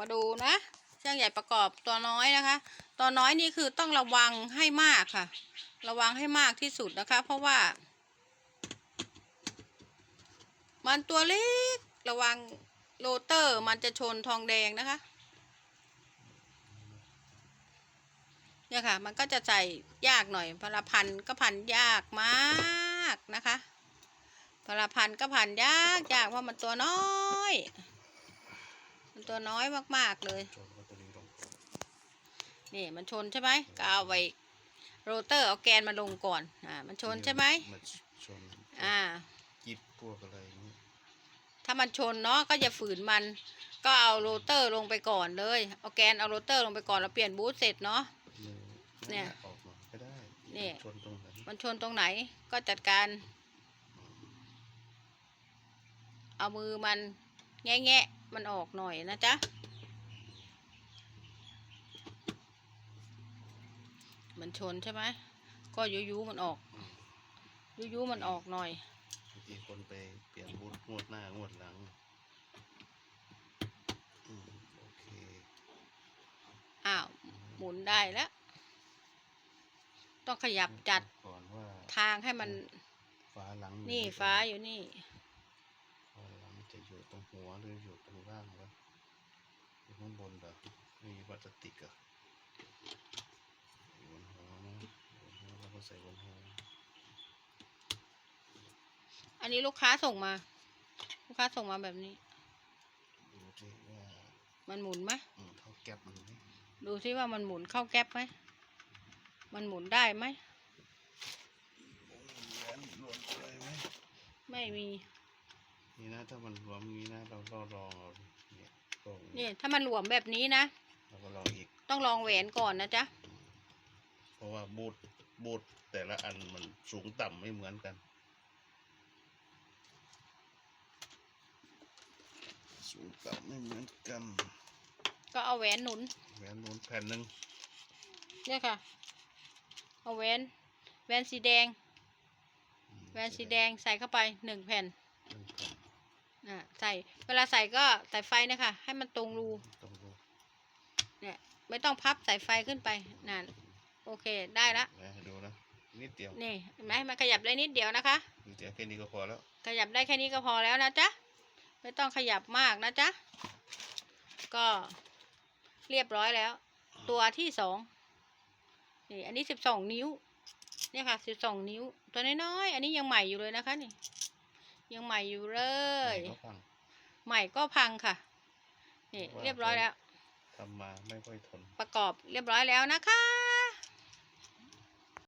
มาดูนะ ช่างใหญ่ประกอบตัวน้อยนะคะ ตัวน้อยนี่คือต้องระวังให้มากค่ะ ระวังให้มากที่สุดนะคะ เพราะว่า มันตัวเล็กระวังโรเตอร์มันจะชนทองแดงนะคะเนี่ยค่ะ มันก็จะใส่ยากหน่อยพลพันก็พันยากมากนะคะพลพันก็พันยากยากเพราะมันตัวน้อย ตัวน้อยมากๆเลยชนก็ตัวนี้ลงนี่มันชนใช่ไหมก็เอาไว้โรเตอร์เอาแกนมาลงก่อน อ่า มันชนใช่ไหมมันชนอ่ากิบพวกอะไรอย่างนี้ถ้ามันชนเนาะก็อย่าฝืนมัน ก็เอาโรเตอร์ลงไปก่อนเลย เอาแกนเอาโรเตอร์ลงไปก่อนแล้วเปลี่ยนบูทเสร็จเนาะมือเนี่ยออกมาก็ได้เนี่ยชนตรงไหน มันชนตรงไหนก็จัดการ เอามือมันแงะแงะๆ มันออกหน่อยนะจ๊ะ มันชนใช่ไหม ก็ยุยุมันออก ยุยุมันออกหน่อยบางทีคนไปเปลี่ยนบูทงวดหน้างวดหลังอืมโอเค อ้าว หมุนได้แล้ว ต้องขยับจัดก่อนว่าทางให้มันฟ้าหลังนี่อยู่ตรงฟ้าอยู่นี่ฟ้าหลังจะ อยู่ตรงหัวหรืออยู่ตรงล่างวะอยู่ข้างบนเหรอมีพลาสติกเหรอะบนหัวนะบนหัวแล้วก็ใส่บนหัวอันนี้ลูกค้าส่งมา ลูกค้าส่งมาแบบนี้ ดูที่ว่ามันหมุนไหมอืมเท่าแก๊ปมันไหมดูซิว่ามันหมุนเข้าแก๊ปไหมมันหมุนได้ไหมเหรียญรวมอะไรไหมไม่มี นี่นะถ้ามันรวมนี้นะเราเราลองเอาดิเนี่ยก็นี่ถ้ามันหลวมแบบนี้นะ เราก็ลองอีก ต้องลองแหวนก่อนนะจ๊ะ เพราะว่าบูทบูทแต่ละอันมันสูงต่ำไม่เหมือนกัน สูงต่ำไม่เหมือนกันก็เอาแหวนหนุนแหวนนู้นแผ่นหนึ่งเนี่ยค่ะ เอาแหวนแหวนสีแดงอืมแหวนสีแดงใส่เข้าไปหนึ่งแผ่น หนึ่งแผ่น อ่าใส่เวลาใส่ก็ใส่ไฟนะคะให้มันตรงรูต้องดูเนี่ยไม่ต้องพับสายไฟขึ้นไปนั่นโอเคได้ละนะดูนะนิดเดียวนี่เห็นไหมมันขยับได้นิดเดียวนะคะนิดเดียวแค่นี้ก็พอแล้ว ขยับได้แค่นี้ก็พอแล้วนะจ๊ะไม่ต้องขยับมากนะจ๊ะก็เรียบร้อยแล้ว ตัวที่สองนี่อันนี้สิบสองนิ้ว เนี่ยค่ะสิบสองนิ้ว ตัวน้อยๆอันนี้ยังใหม่อยู่เลยนะคะนี่ ยังใหม่อยู่เลย ก็ฟังใหม่ก็พังค่ะนี่ว่าเรียบร้อยแล้ว ทำมาไม่ค่อยทน ประกอบเรียบร้อยแล้วนะคะ